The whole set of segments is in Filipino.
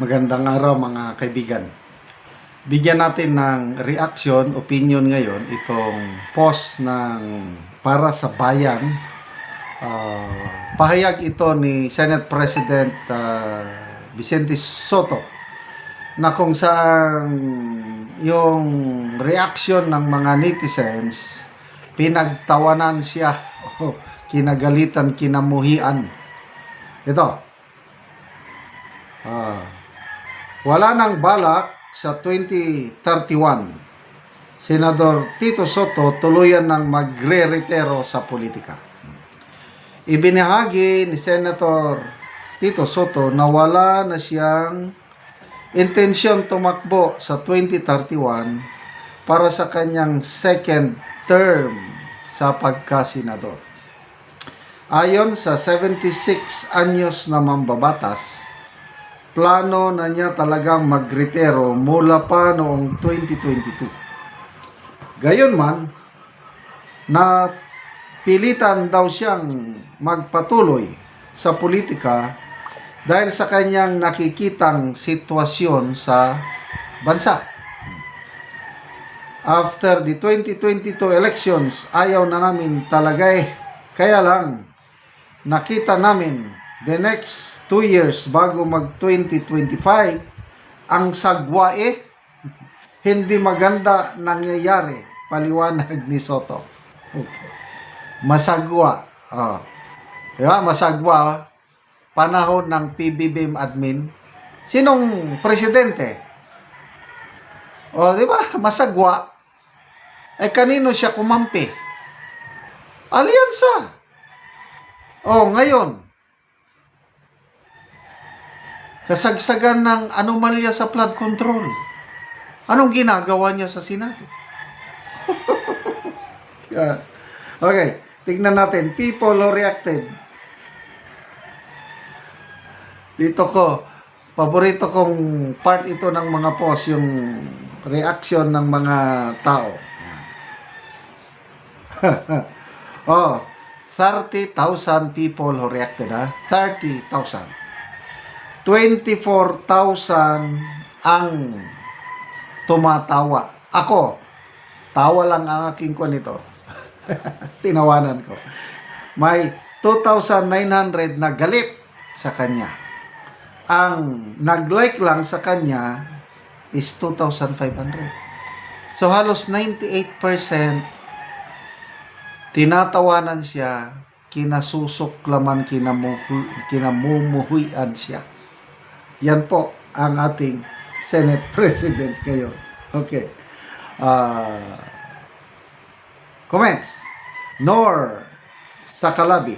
Magandang araw mga kaibigan. Bigyan natin ng reaction, opinion ngayon itong post ng para sa bayan. Ah, pahayag ito ni Senate President ah, Vicente Soto na kung saan yung reaction ng mga netizens pinagtawanan siya kinagalitan, kinamuhian. Ito, Ah, wala nang balak sa 2031. Senador Tito Soto tuluyan ng magre-retiro sa politika. Ibinahagi ni Senator Tito Soto na wala na siyang intensyon tumakbo sa 2031 para sa kanyang second term sa pagkasenador. Ayon sa 76 anyos na mambabatas, plano na niya talagang magretiro mula pa noong 2022. Gayon man, na pilitan daw siyang magpatuloy sa politika dahil sa kanyang nakikitang sitwasyon sa bansa. After the 2022 elections, ayaw na namin talaga eh. Kaya lang, nakita namin the next two years bago mag 2025, ang sagwa eh, hindi maganda nangyayari. Paliwanag ni Soto. Okay. Masagwa. Oh. Diba? Masagwa. Panahon ng PBBM admin. Sinong presidente? O, di ba? Masagwa. Eh, kanino siya kumampi? Alyansa. Oh, ngayon, kasagsagan ng anomalya sa flood control. Anong ginagawa niya sa Senado? Yan. okay, tignan natin. People who reacted. Dito ko, paborito kong part ito ng mga post, yung reaction ng mga tao. oh, 30,000 people who reacted, ha? 30,000. 24,000 ang tumatawa. Ako, tawa lang ang aking ko nito. Tinawanan ko. May 2,900 na galit sa kanya. Ang nag-like lang sa kanya is 2,500. So halos 98% tinatawanan siya, kinasusuklaman, kinamuhu, kinamumuhuyan siya. Yan po ang ating Senate President ngayon. Okay. Ah, comments. Nor sa Kalabi.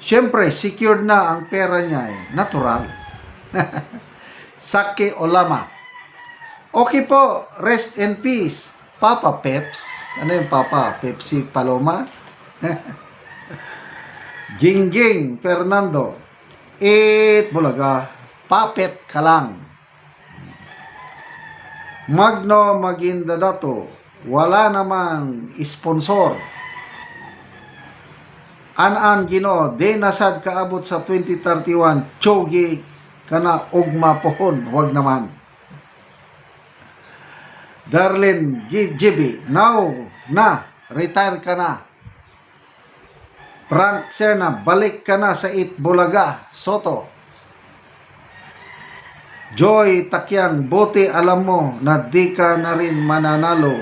Siyempre, secured na ang pera niya eh. Natural. Saki Olama. Okay po, rest in peace. Papa Peps. Ano yung Papa? Pepsi Paloma? Gingging Fernando. It Bulaga. Papet ka lang. Magno Magindadato. Wala namang sponsor. An-an gino, de nasad kaabot sa 2031, chogi kana ugma pohon, wag naman. Darlene G- GB, now na, retire ka na. Frank Serna, balik ka na sa Itbulaga, Soto. Joy Takyang, buti alam mo na di ka na rin mananalo.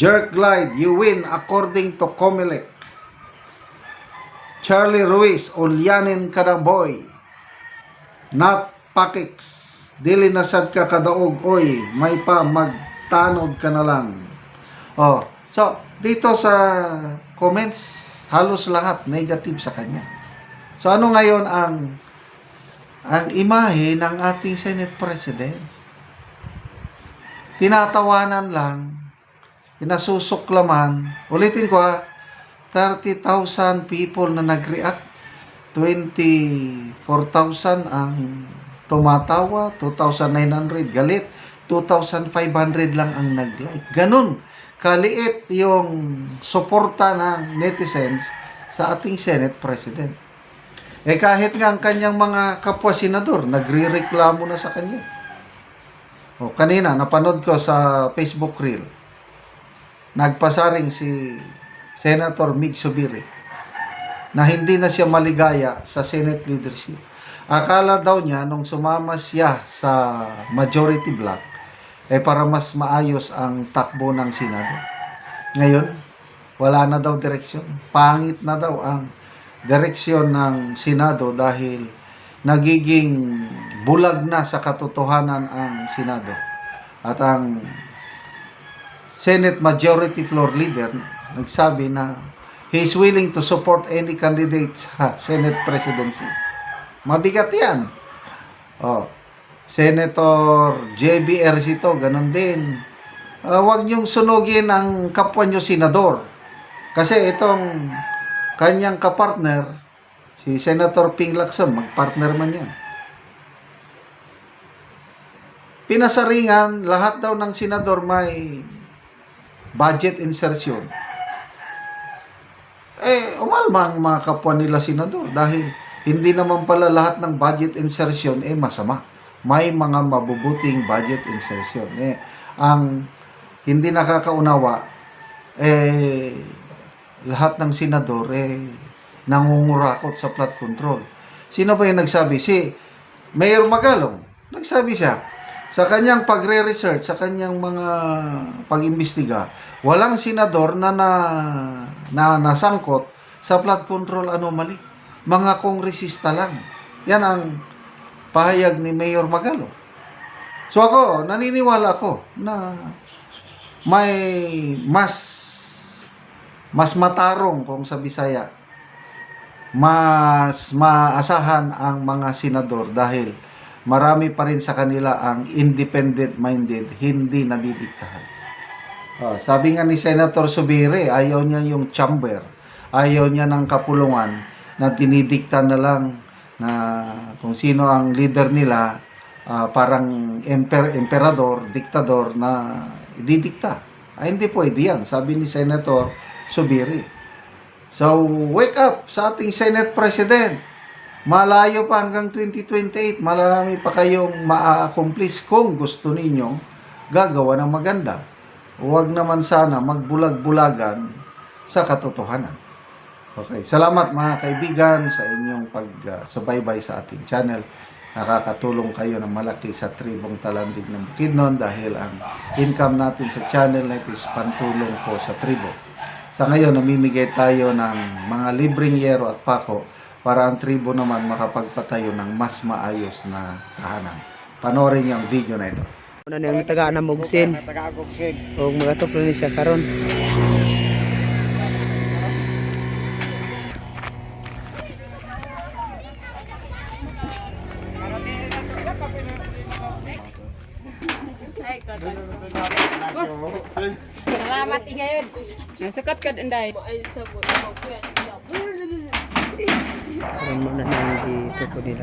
Jerk Glide, you win according to Comelec. Charlie Ruiz, ulyanin ka na boy. Not Pakix, dili nasad ka kadaog, oy, may pa magtanod ka na lang. Oh, so, dito sa comments, halos lahat negative sa kanya. So, ano ngayon ang ang imahe ng ating Senate President? Tinatawanan lang, pinasusuklaman. Ulitin ko ha, 30,000 people na nag-react. 24,000 ang tumatawa, 2,900 galit, 2,500 lang ang nag-like. Ganun, kaliit yung suporta ng netizens sa ating Senate President. Eh kahit nga ang kanyang mga kapwa senador, nagre-reklamo na sa kanya. O, kanina, napanood ko sa Facebook reel, nagpasaring si Senator Mig Subiri na hindi na siya maligaya sa Senate leadership. Akala daw niya nung sumama siya sa majority block, eh para mas maayos ang takbo ng Senado. Ngayon, wala na daw direksyon. Pangit na daw ang direksyon ng Senado dahil nagiging bulag na sa katotohanan ang Senado. At ang Senate Majority Floor Leader nagsabi na he is willing to support any candidate sa Senate presidency. Mabigat yan. Oh, Senator J.B. Ercito, ganun din. Ah, huwag niyong sunugin ang kapwa niyo senador. Kasi itong kanyang kapartner, si Senator Ping Lacson, magpartner man yan. Pinasaringan, lahat daw ng senador may budget insertion. Eh, umalma ang mga kapwa nila senador dahil hindi naman pala lahat ng budget insertion eh masama. May mga mabubuting budget insertion. Eh, ang hindi nakakaunawa, eh, lahat ng senador eh nangungurakot sa flood control. Sino ba yung nagsabi? Si Mayor Magalong. Nagsabi siya, sa kanyang pagre-research, sa kanyang mga pag-imbestiga, walang senador na, na, na nasangkot sa flood control anomaly. Mga kongresista lang. Yan ang pahayag ni Mayor Magalong. So ako, naniniwala ako na may mas mas matarong kung sa Bisaya mas maasahan ang mga senador dahil marami pa rin sa kanila ang independent minded hindi nadidiktahan. Oh, sabi nga ni Senator Subire, ayaw niya yung chamber. Ayaw niya ng kapulungan na dinidikta na lang na kung sino ang leader nila, ah, parang emper, emperador, diktador na didikta. Ay, hindi pwede yan, sabi ni Senator Subiri. So, wake up sa ating Senate President. Malayo pa hanggang 2028. Marami pa kayong maa-accomplish kung gusto ninyo gagawa ng maganda. Huwag naman sana magbulag-bulagan sa katotohanan. Okay, salamat mga kaibigan sa inyong pagsubaybay sa ating channel. Nakakatulong kayo ng malaki sa tribong talandig ng Bukidnon dahil ang income natin sa channel na ito is pantulong po sa tribo. Sa ngayon, namimigay tayo ng mga libreng yero at pako para ang tribo naman makapagpatayo ng mas maayos na tahanan. Panoorin niyo ang video na ito. Una niyang taga na mugsin. O mga tuplo ni siya karon. Salamat ngayon. Nasakat ka dinday. Karon mo na nang gitupo nila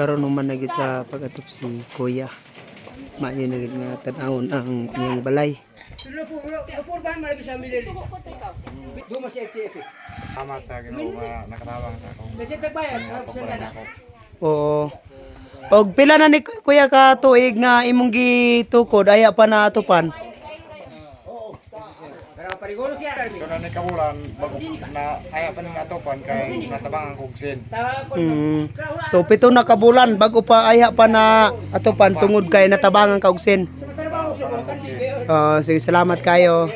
Karon man na gid sa pagatop si Kuya. Maayo na gid nga tan-awon ang iyang balay. Salamat sa Ginoo nga nakatabang sa akong. Oo. Og pila na ni Kuya ka tuig nga imong gitukod aya pa na atupan. Ito na ni kabulan, bago na ayaw pa ng atopan kay natabangan kong sin. Mm. So pito na ka bulan bago pa aya pa na atopan tungod kay natabangan ka og sin. Ah, sige salamat kayo.